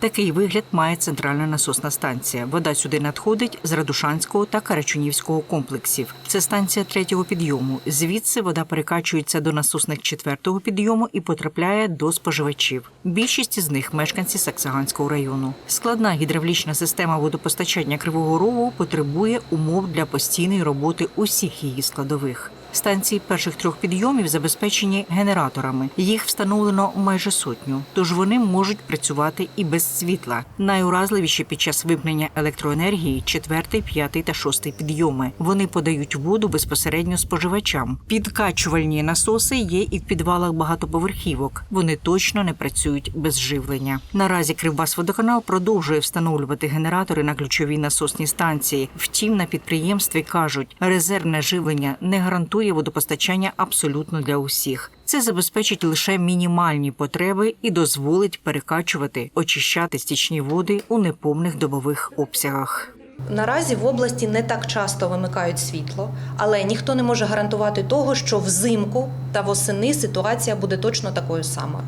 Такий вигляд має центральна насосна станція. Вода сюди надходить з Радушанського та Карачунівського комплексів. Це станція третього підйому. Звідси вода перекачується до насосних четвертого підйому і потрапляє до споживачів. Більшість із них мешканці Саксаганського району. Складна гідравлічна система водопостачання Кривого Рогу потребує умов для постійної роботи усіх її складових. Станції перших трьох підйомів забезпечені генераторами. Їх встановлено майже сотню, тож вони можуть працювати і без світла. Найуразливіші під час вимкнення електроенергії четвертий, п'ятий та шостий підйоми. Вони подають воду безпосередньо споживачам. Підкачувальні насоси є і в підвалах багатоповерхівок. Вони точно не працюють без живлення. Наразі Кривбасводоканал продовжує встановлювати генератори на ключовій насосній станції. Втім, на підприємстві кажуть, резервне живлення не гарантує водопостачання абсолютно для усіх. Це забезпечить лише мінімальні потреби і дозволить перекачувати, очищати стічні води у неповних добових обсягах. Наразі в області не так часто вимикають світло, але ніхто не може гарантувати того, що взимку та восени ситуація буде точно такою самою.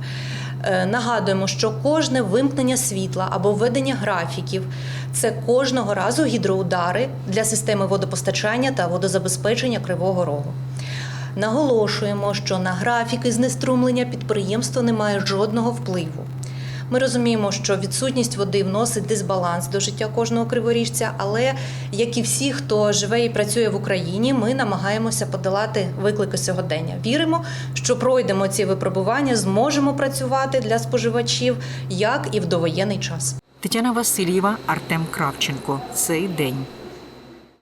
Е, Нагадуємо, що кожне вимкнення світла або введення графіків це кожного разу гідроудари для системи водопостачання та водозабезпечення Кривого Рогу. Наголошуємо, що на графіки знеструмлення підприємство не має жодного впливу. Ми розуміємо, що відсутність води вносить дисбаланс до життя кожного криворіжця, але як і всі, хто живе і працює в Україні, ми намагаємося подолати виклики сьогодення. Віримо, що пройдемо ці випробування, зможемо працювати для споживачів як і в довоєнний час. Тетяна Васильєва, Артем Кравченко. Цей день.